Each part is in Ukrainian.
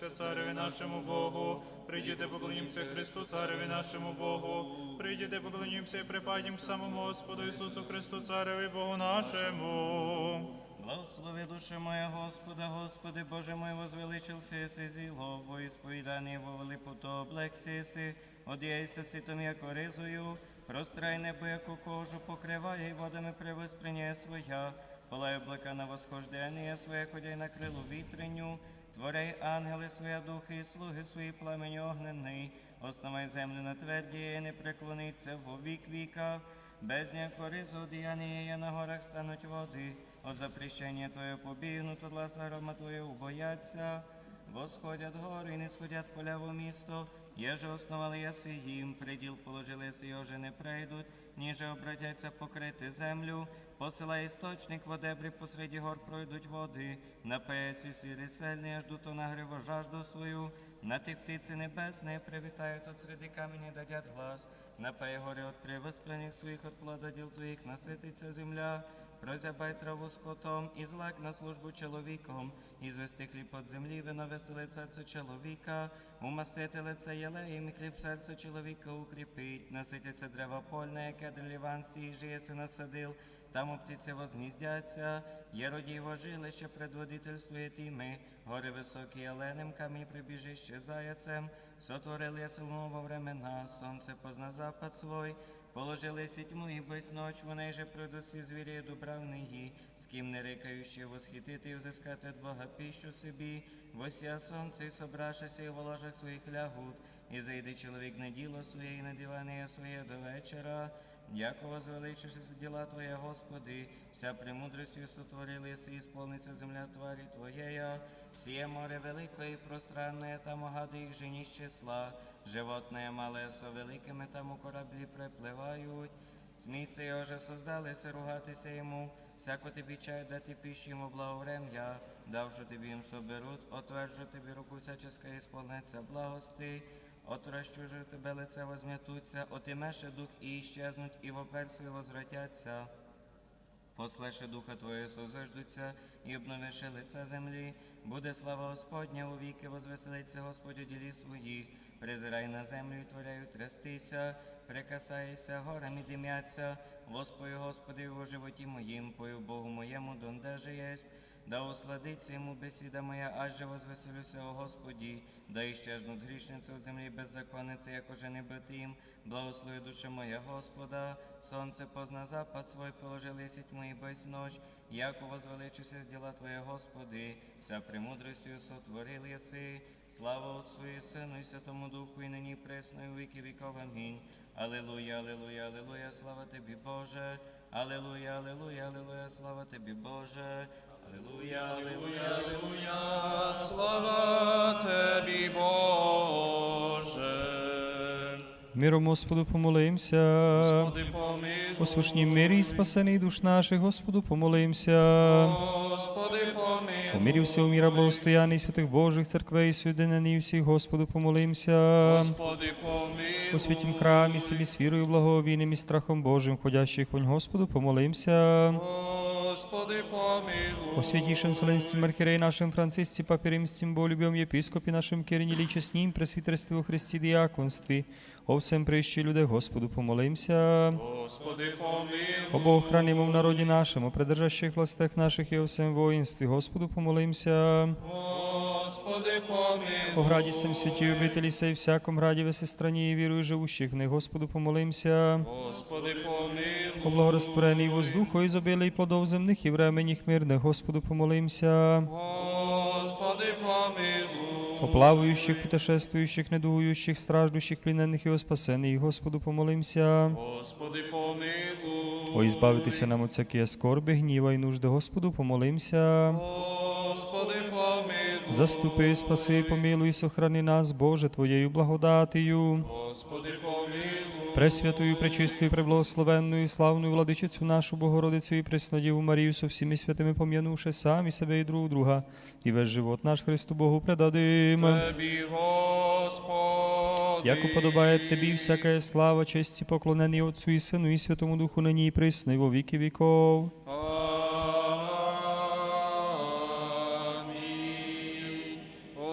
поклонімся цареві нашому Богу. Прийдіте, поклонімся Христу, цареві нашому Богу. Прийдіте, поклонімся і припадім к самому Господу Ісусу Христу, цареві Богу нашому. Благослови душа моя Господа, Господи, Боже мой, возвеличился еси зіло, во ісповіданні во велипоту облексі еси, одіяйся світом, як оризою, прострай небо, яку кожу покриває, і водами превосприняє своя, полай облака на восхождення своє, ходяй на крилу вітреню, творяй ангели своя духи, і слуги свої пламені огненний, основай землю на тверді, не преклониться во вік віка, без ніякої зодіяння на горах стануть води, от запрещення Твоє побігнуть, от ласа грома Твоє убояться. Восходять гори, і не сходять поля в місто, Єже основали яси їм, приділ положили си, його не прийдуть, ніже обратяться покрити землю, посилай істочник в одебрі посереді гор пройдуть води, напеють і сіри сильні, аж дуто нагриво жажду свою, на тих птиці небесні привітають от середи камені дадять глас, напей гори от привосплених своїх от плододіл твоїх насититься земля, Прозябай траву скотом, і злак на службу чоловіком, і звести хліб от землі, вино веселе серце чоловіка, умастити лице єлеєм, і хліб серце чоловіка укріпить, наситяться дерева польне, яке дреліванстві, і жиє си насадил, там у птиці возніздяться, є родіво жилище, предводительствує тіми, гори високі оленем, камінь прибіжище заяцем, сотворили ясельну во времена, сонце позна запад свой, Положили сітьму і без ноч, вони же прийдуть всі звірі дубравниї, з ким не рикаючи восхитити і взискати від Бога піщу собі, восія сонце і собрашися і в ложах своїх лягут, і зайде чоловік на діло своє, і на ділання своє до вечора. Яко звеличишся діла Твоя, Господи, вся премудростю сотворили си, і сповниться земля тварі Твоєя, сіє море велике і пространне, там огади їх жені з числа, животне мале со великими там у кораблі припливають. Смійся його же создалися ругатися йому, всяко тобі чай дати пищу йому благоврем'я, давши тобі їм соберуть, отверджу тобі руку всяческа і сповнеться благости, отращу же тебе лице возм'ятуться, отимеше дух і іщезнуть, і вопер свій возвратяться. Послеше духа Твоє созиждуться і обновиши лице землі. Буде слава Господня у віки, возвеселиться Господь у ділі своїх. Призирай на землю і творяю трястися, прикасайся, горам і дим'яться. Воспою Господи у животі моїм, пою Богу моєму, донде же єсть. Да усладиться йому бесіда моя, аж возвеселюся, о Господі, да іщезнуть грішниці від землі беззаконниці, як уже не битим. Благослови душа моя Господа, сонце позна запад свой, положили сіть мої без ноч, яко возвеличися діла Твоє, Господи, вся премудростю сотворил єси. Слава Отцу і Сину, і Святому Духу, і нині пресно, і у віки віков. Амінь. Алілуя, алілуя, алілуя, слава Тобі, Боже. Алілуя, алілуя, алілуя, слава Тобі, Боже. Алілуя, алілуя, алілуя. Слава Тебі, Боже. Миром Господу помолимся. Господи, помилуй. У сушній мирі і спасений душ наших, Господу помолимся. Господи, помилуй. У мирі всього міра благостояння і святих Божих церквей, соєдинені всіх, Господу помолимся. Господи, помилуй. У святім храмі, собі з вірою, благовійним і страхом Божим, ходящих вонь, Господу помолимся. Господи, помилуй. О святейшем Вселенском архиерее нашим Франциске, Папе Римским, Болюбем, Епископе нашим с ним, пресвитерстве во Христе диаконстве, о всем прещи людей, Господу помолимся. Господи, помилуй. О Богохранимом в народе нашем, о придержащих властях наших и о всем воинстве, Господу помолимся. Господи, помилуй. О граді сем святі обителі сей, всяком граді весе страні і вірую живущих в них, Господу помолимся. Господи, помилуй. О благораствореній воздуху, ізобілий плодов земних і временіх мирних, Господу помолимся. Господи, помилуй. О плавающих, путешествующих, недугующих, страждущих, плененных и о спасенных, Господу помолимся. Господи, помилуй. О избавитися нам от всякие скорби, гніва і нужди, Господу помолимся. Господи. Заступи, спаси, помилуй, сохрани нас, Боже, Твоєю благодатію. Господи, помилуй. Пресвятою, пречистою, преблагословенною, славною владичицю нашу Богородицю і Преснодіву Марію со всіми святими пом'янувши самі себе і друг друга, і весь живот наш Христу Богу предадим. Тебі, Господи. Як уподобає тобі всяка слава, честь і поклонені Отцу і Сину і Святому Духу нині і присно, і во віки віков.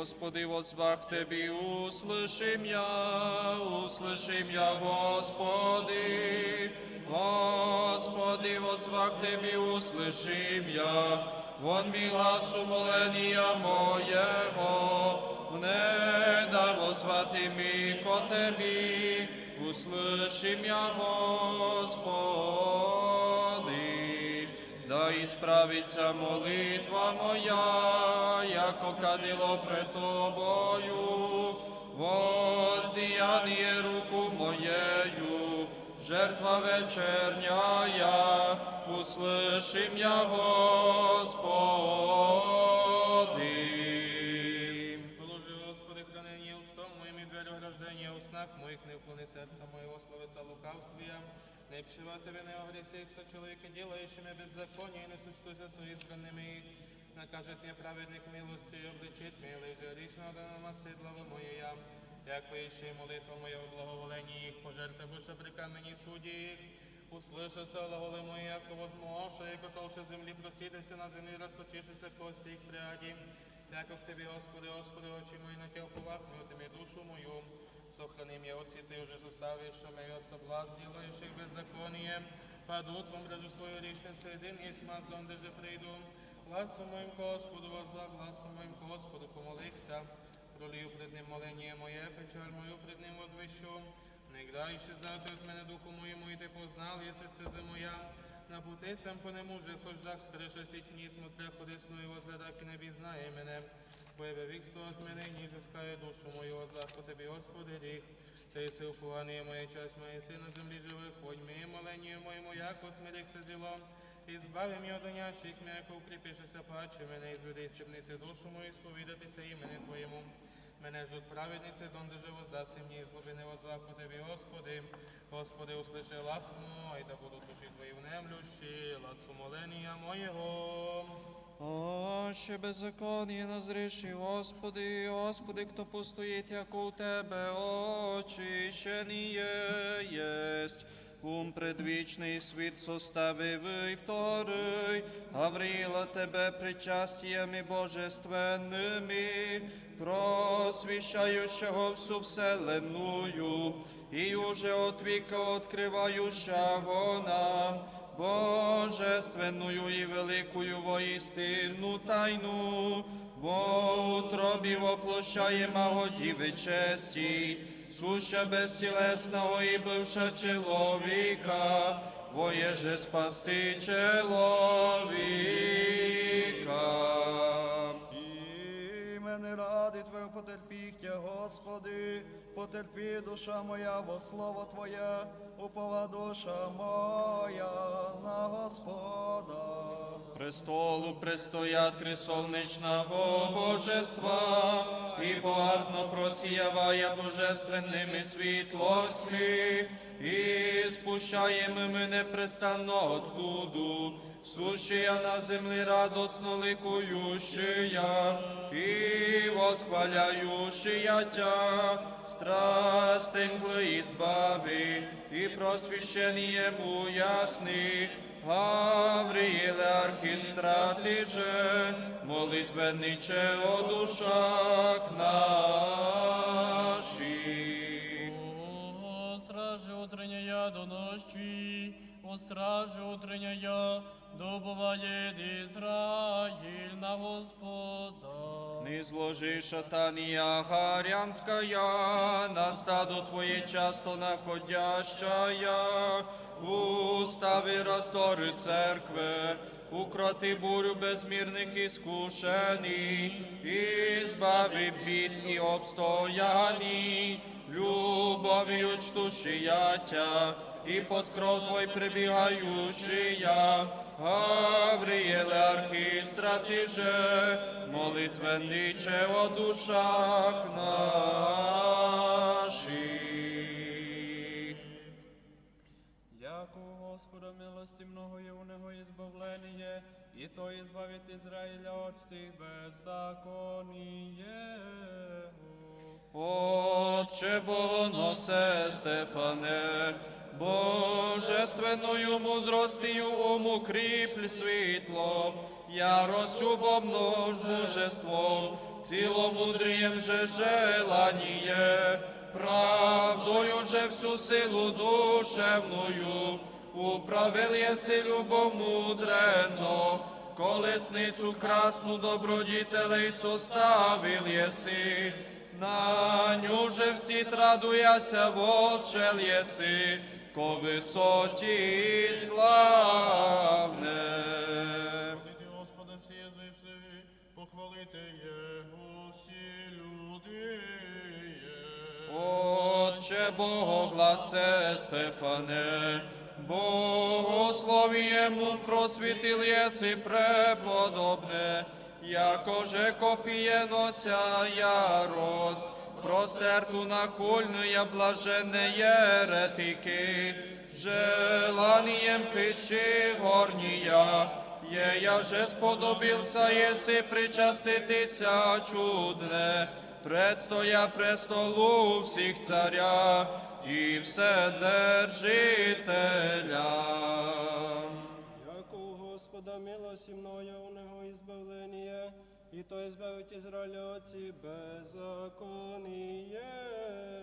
Господи, возвах Тебе, услышим я, услышим я, Господи. Господи, возвах Тебе, услышим я, вон ми глас умоления моего, не да возвати ми ко Тебі, услышим я, Господи, да ісправиться молитва моя, яко кадило пред Тобою, воздіяние руку моєю, жертва вечерняя, услышим я, не пшива Тебе, не огресихся человека, делающими беззаконие, и не сочтуся со избранными их. Накажет мне праведник милостью и обличит милый же лично да намастит глава моя. Яко еще молитва моя в благоволении их, пожертва буша при камені судді их. Услышаться глаголи мої, яко возмоша, яко толще землі просітися на землі, розточишися кості їх пряді. Яко в Тебе, Господи, Господи, очі мої на Тебе оповахню, Ти душу мою. Сохрани меня от Ты заставишь, что меня от соблазн, делающих беззаконие. Падут в мрежу свою речницу, один есть маз, донde же прийду. Гласом моим Господу, возблаг, гласом моим Господу, помолихся. Пролию пред Ним моление моє, печаль мою пред Ним возвещу. Не гдай щезати от мене духу моєму, і ти познал, єси стези моя. На пути сам по нему же хождах, скриша сіть мені, смотря ходисну і возглядак, і не бізнає мене. Я вікство от мене, і не зискає душу мою, возлах по тобі, Господи, рік. Ти си упование моє, часть моє, си на землі живих, ходь мені, моленію моєму, яко смирихся зілом. І збави мені от онящих, м'яко укріпишися паче мене, і зведи з душу мою, сповідатися імені Твоєму. Мене ждут праведниці, донde же воздаси мені, і злоби не возвах по Тобі, Господи. Господи, услыши глас мой, да будут душі Твої внемлющі, гласу моления моєго. О, ще беззаконні назріші, Господи, Господи, хто постоїть, як у Тебе очищеніє єсть. Ум предвічний світ составив і вторий, Гаврила Тебе причастиями божественними, просвіщаючого всю вселенную, і уже от віка откриваючого нам, божественную і великою воістину тайну, бо утробі воплощаємо Діви честі, суща безтілесного і бивша чоловіка, воєже спасти чоловіка. І мене ради Твоє потерпіхтя, Господи, потерпі душа моя, бо слово Твоє, упова душа моя на Господа. Престолу престоятри сонячного божества, і багатно просіяває божественними світлостми, і спущаємо ми непрестанно оттуду, сущая на землі радосно ликующая, і восхваляющая Тя, страстем мгли избави, і просвященному ясних, Гавриїле архістрати же, молитвенниче о душах наших. О, стражи утренняя до ночи, о стражи утренняя, добывает Израиль на Господа. Не зложи шатания гарянская, на стадо Твое часто находящая, устави раздоры церкви, укроти бурю безмірних іскушений, избави бід і обстояний, любов'ю чтущиятя, і под кров Твой прибігаючия, Гавриеле архістрати же, молитвенниче о душах наших. Яко у Господа милости много є у Него избавление, и то избавит Израиля от всех беззаконий Его. Отче Богоносе Стефане, божественною мудростию уму кріпль світло, яростю помнож мужеством, ціломудрієм же желаніє, правдою же всю силу душевною, управил єси любов мудрено, колесницю красну добродітелей составил єси, на ню же всі традуяся вошел єси, ко висоті славне. Господа всі язиці, похвалити Його всі люди. Отче Богогласе Стефане, Богословієму просвітил єси преподобне, якоже копіє нося ярость, простерту на хульну блаженне єретики, желанием пищи горнія, Є, я же сподобився, єси причаститися чудне, предстоя престолу всіх царя і вседержителя. Яко у Господа милості мною у него избавление, и то избавить Израиля от беззакония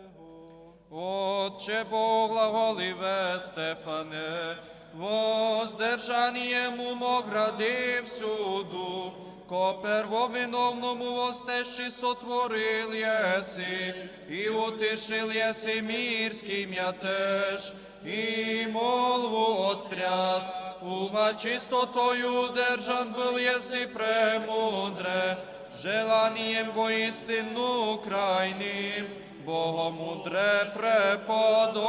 его. Отче Бог глаголиве Стефане, воздержанієм умогради всюду, ко первовиновному востещі сотворил єси, і утишил єси мірський мятеж, і молву отряс, ума чистотою держан был єси премудре, желанием воістину крайним, Богомудре преподобне.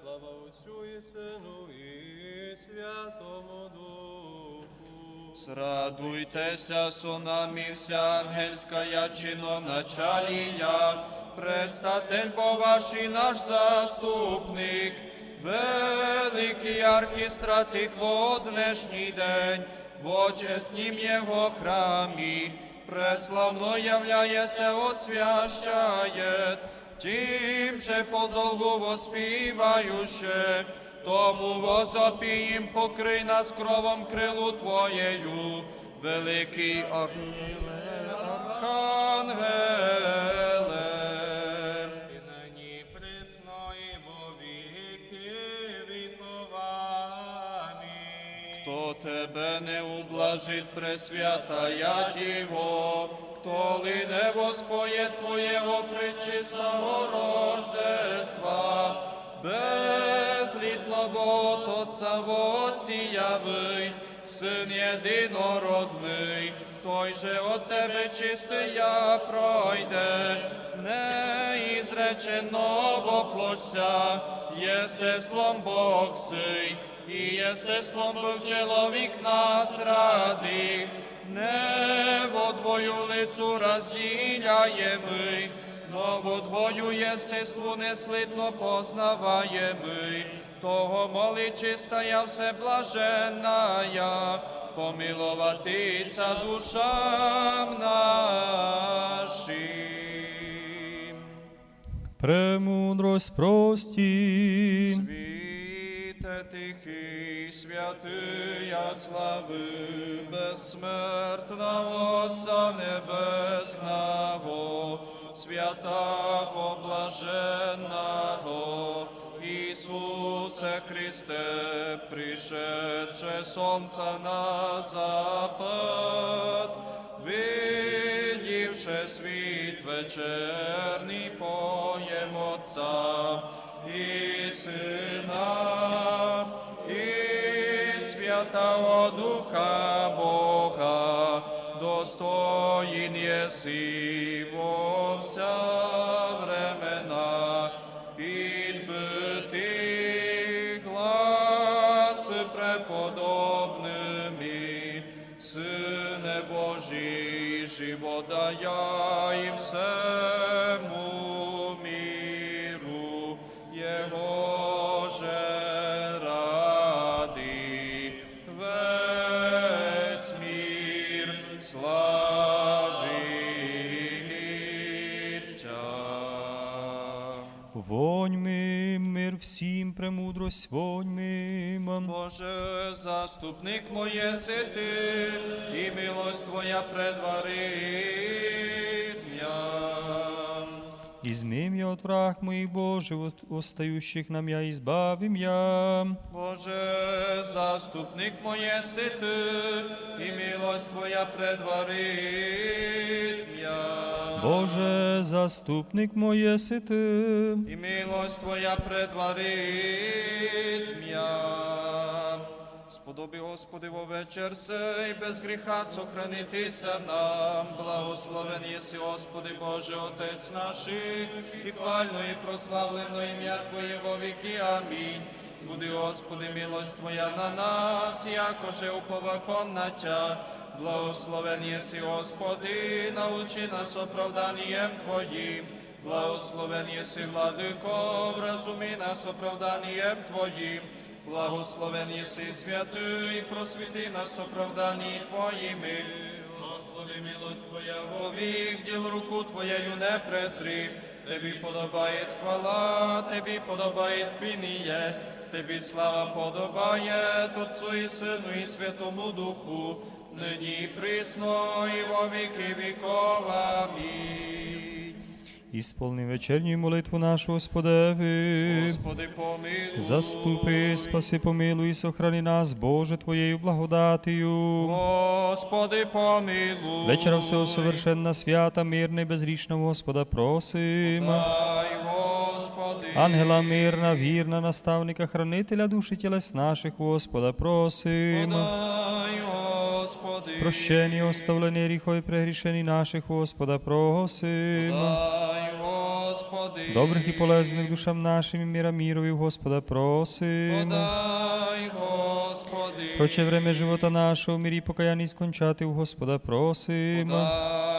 Слава Отцю і Сину і Святому Духу. Срадуйтеся, сонами вся ангельская чиноначалія, предстатель Бо ваш і наш заступник, великий архістратик во днешній день, в очеснім Його храмі, преславно являється освящає, тим же подолгу воспівающе, тому возопієм покрий нас кровом крилу Твоєю, великий Архангеле, Тебе не ублажит пресвятая Діво, хто ли не воспоє Твоєго пречистого рождества, безлітного Отца восіявий, Син єдинородний, той же от тебе чистия пройде, не неізреченого площа, єстеством Бог сий, і єстеством був чоловік нас ради, небо двою лицу розділяєми, ново двою єстеству неслитно познаваєми, того моли чистая всеблаженная, помиловатися душам нашим. Премудрость прості. Світе тихий, святия слави, безсмертного Отця Небесного, святого блаженного, Ісусе Христе, пришедше сонця на запад, видівши світ вечерний поєм Отця і Сина, і Святого Духа Бога, достоїн єси во живодая і всему премудрость воньмим. Боже, заступник моє сити, і милость Твоя предварит м'я. Измей я от враг моих Божий, от остающих нам я избавим я. Боже, заступник моє сити, і милость Твоя предварит м'я. Боже, заступник моє сити. і милость Твоя предварит м'я. Сподоби, Господи, во вечір сей, без гріха сохранитися нам. Благословен єси, Господи, Боже, Отець наших, і хвально, і прославлено ім'я Твоє во віки. Амінь. Буди, Господи, милость Твоя на нас, якоже уповаком на Тя. Благословен єси, Господи, научи нас оправданням Твоїм. Благословен єси, владико, вразуми нас оправданням Твоїм. Благословен єси святий, просвіти нас оправданні Твоїми. Господи, милость Твоя вовік, діл руку Твоєю не пресри. Тобі подобає хвала, Тобі подобає пініє, Тобі слава подобає Отцу і Сину і Святому Духу, нині присно і во віки віков. Амінь. Ісполни вечерню молитву нашу, Господеви. Господи, помилуй. Заступи, спаси, помилуй, і сохрани нас, Боже, Твоєю благодатію. Господи, помилуй. Вечера всього совершенна, свята, мирна і Господа просим. Дай. Ангела мирна, вірна, наставника, хранителя душі тілес наших, Господа просим. Дай, Господи. Прощення, оставлення гріхов і прегрішені наших, Господа просим. Дай, Господи. Добрих і полезних душам нашим і міра мірові, Господа просим. Дай, Господи. Проче время живота нашого, в мирі покаянні скончати, у Господа просим. Дай,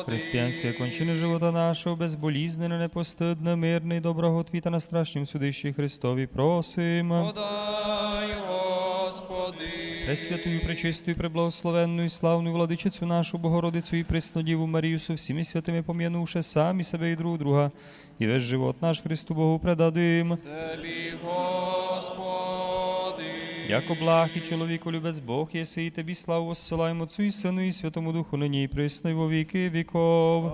Господи. Християнське кончини живота нашого, безболізнене, непостидне, мирне доброго твіта на страшнім судищі Христові просим. Подай, Господи. Пресвятую, пречистую, преблагословенну і славну владичицю нашу Богородицю і Преснодіву Марію со всіми святими пом'янувши самі себе і друг друга, і весь живот наш Христу Богу предадим. Тебі, Господи. Яко благ і чоловіку любець Бог єси, і тобі славу осилаємо Отцю і Сину і Святому Духу, нині і присно, і во віки віков.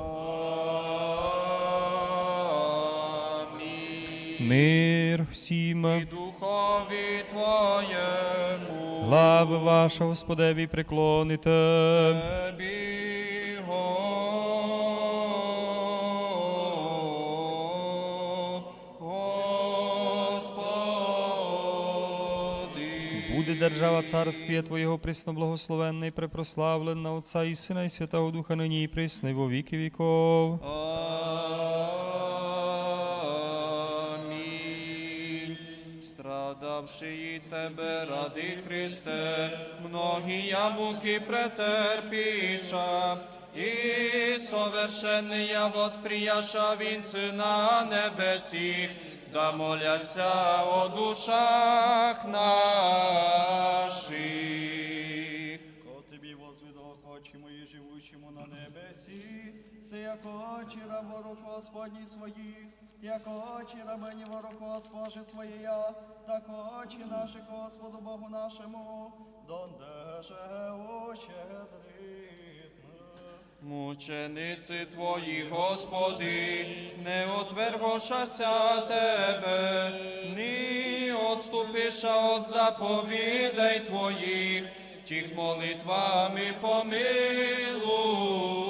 Амінь. Мир всім. І Духові Твоєму. Глави ваша, Господеві, преклоните. Тебі, Буде держава царствія Твоєго присно благословенна і препрославлена Отця і Сина і Святого Духа нині і присно, і во віки віков. Амінь. Страдавши тебе ради Христе, многія муки претерпіша, і совершенния восприяша вінци на небесіх, да моляться о душах наших. Ко тобі возвідох очі мої живучому на небесі, це як очі раб ворог Господні своїх, як очі рабині ворог Госпоже своєя, так очі наші Господу Богу нашому, дондеже ущедритне. Мучениці Твої, Господи, не отвергошася Тебе, ні отступиша от заповідей Твоїх, тих молитвами помилуй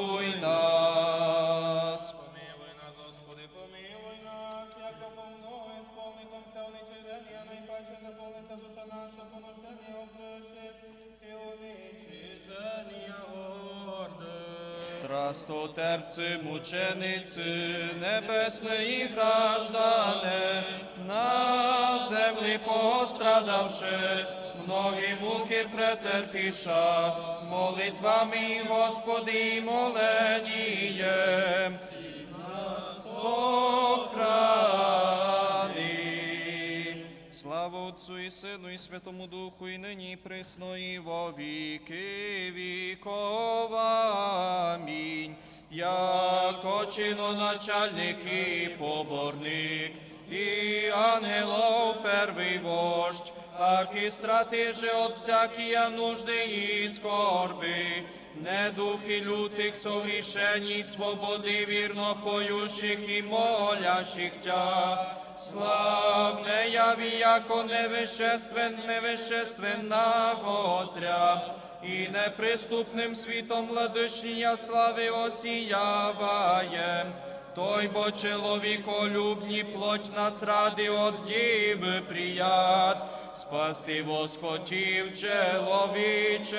Страстотерпці, мучениці, небесної граждане, на землі пострадавши, многі муки претерпіша, молитвами Господи, моленієм, сохрани. Слава Отцу і Сину, і Святому Духу, і нині, і присно, і во віки віков. Амінь. Яко чиноначальник і поборник, и ангелов первый вождь, архистраты же от всякие нужды и скорби, не духи лютых согрешений, свободы вірно поющих и молящих Тя, славне яви, яко невеществен, невещественного зря, и неприступним світом владичня слави осіяває. Той бо чоловіколюбні плоть нас ради от діви прият, спасти восхотів чоловічество.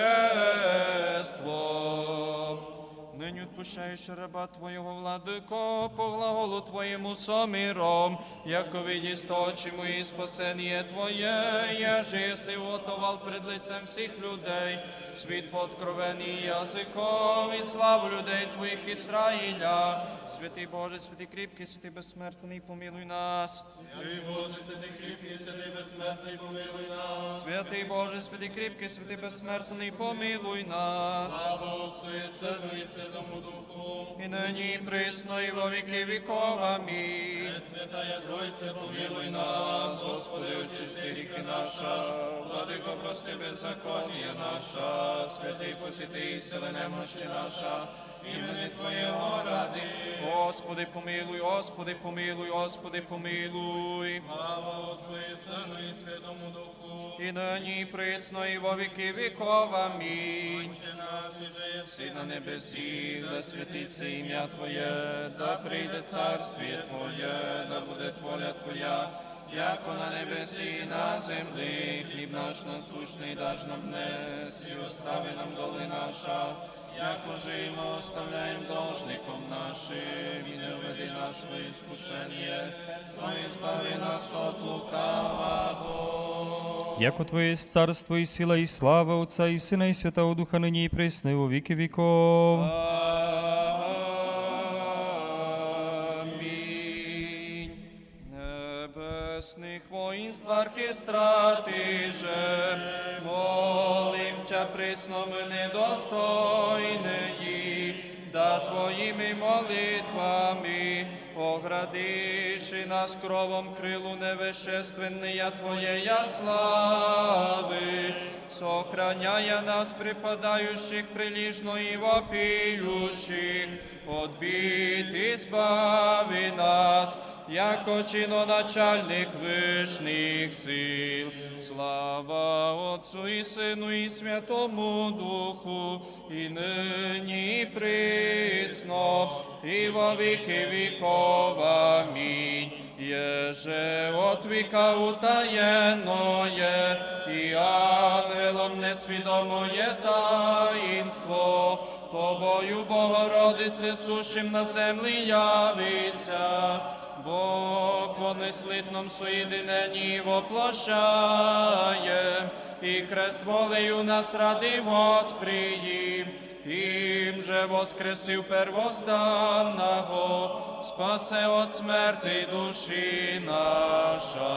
Нині відпущаєш раба Твоєго, владико, по глаголу Твоєму соміром, яко відісточі мої спасення Твоє, я єси готовал пред лицем всіх людей, світ подкровений язиком і славу людей Твоїх Ісраїля. Святий Боже, святий кріпкий, святий безсмертний, помилуй нас. Святий Боже, святий кріпкий, святий безсмертний, помилуй нас. Святий Боже, святий кріпкий, святий безсмертний, помилуй нас. Отцу і Сину і Святому Духу. І нині присно, і во віки віков. Амінь. Святая Тройце, помилуй нас, Господи, очисти ріки наша, владико, прости беззаконія наша, святий посіти сили немощі наша, імени Твоєго ради. Господи, помилуй, Господи, помилуй, Господи, помилуй. Слава Отцу і Сину і Святому Духу. І нині присно, і во віки віков. Амінь. Отче наш, і же єси на небесі, да святиться ім'я Твоє, да прийде царствіє Твоє, да буде воля Твоя, яко на небесі і на землі, хліб наш насущний даж нам днес, і остави нам доли наша, яко ми оставляємо должником нашим, і не введи нас в своє но і збави нас от лукавого. Яко Твоє есть царство і сила, і слава Отця, і Сина, і Святого Духа, нині і присно, і во віки віков. Амінь. Небесних воїнств архістрати же, Тя присно ми недостойнеї, да Твоїми молитвами оградиши нас кровом крилу невещественная Твоєя слави, сохраняя нас припадающих прилежно и вопиющих, Отбит избави нас, яко чиноначальник вишних сил. Слава Отцу і Сину і Святому Духу, і нині і присно, і во віки віков. Амінь. Еже от віка утаєнное, і ангелом несвідомое таїнство, Тобою, Богородице, сущим на землі явися, Бог во неслитном соєдиненні воплощає, і крест волею нас ради восприїм, Ім же воскресив первозданного, спасе от смерти душі наша.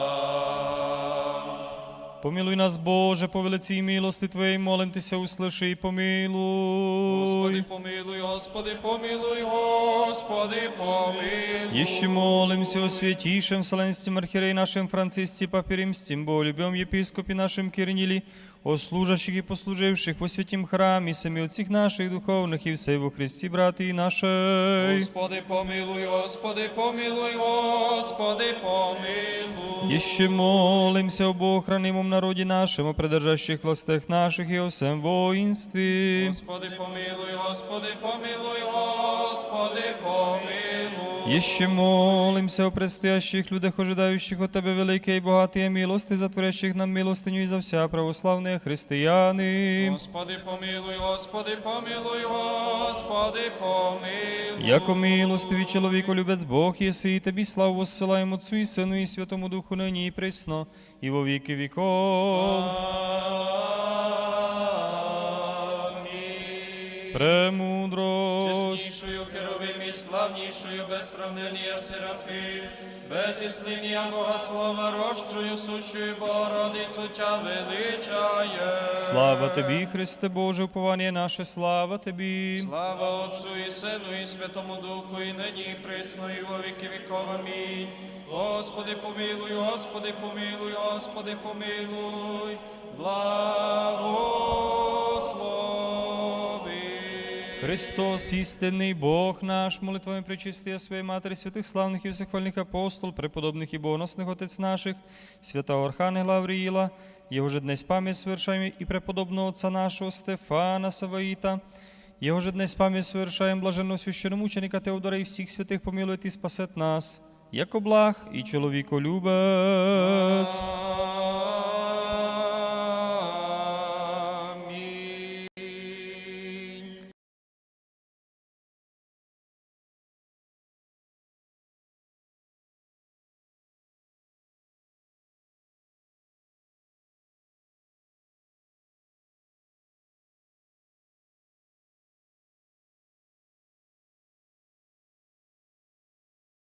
Помилуй нас, Боже, по велиці милости Твоєї, молим Тися, услиши і помилуй. Господи, помилуй, Господи, помилуй, Господи, помилуй. Еще молимся о святішем вселенстім архірей нашим Франциске Папе Римским, Бо любим епископе нашем Кирниле, о служащих и послуживших во святім храмі, семи отців наших духовних і все во Христі, брати нашей. Господи, помилуй, Господи, помилуй, Господи, помилуй. Еще молимся об охранимом народе нашем, о придержащих властях наших и о всем воинстве. Господи, помилуй, Господи, помилуй, Господи, помилуй. Еще молимся о предстоящих людях, ожидающих от Тебе великие и богатые милости, затворящих нам милостыню и за вся православные христианы. Господи, помилуй, Господи, помилуй, Господи, помилуй. Яко милостивый человеку любец Бог, еси и Тебе славу воссылаем Отцу и Сыну и Святому Духу ныне и пресно, и во веки веков. Амінь. премудрость. Чеснішою херовим і славнішою без сравнення Серафи, без істління Бога Слова, рощою сущою Богородицю Тя величає. Слава Тобі, Христе Боже, уповання наше, слава Тобі. Слава Отцу і Сину, і Святому Духу, і нині, і присно, і во віки віков. Амінь. Господи, помилуй, Господи, помилуй, Господи, помилуй, благослови. Христос, істинний Бог наш, молитвами причистия своєї Матері, святих славних і всехвальних апостол, преподобних і богоносних отець наших, святого Архангела Авріїла, Його же днесь пам'ять совершаємо і преподобного отца нашого Стефана Саваїта, Його же днесь пам'ять совершаємо блаженного священомученика Теодора і всіх святих помилує і спасет нас, як благ і чоловіколюбець.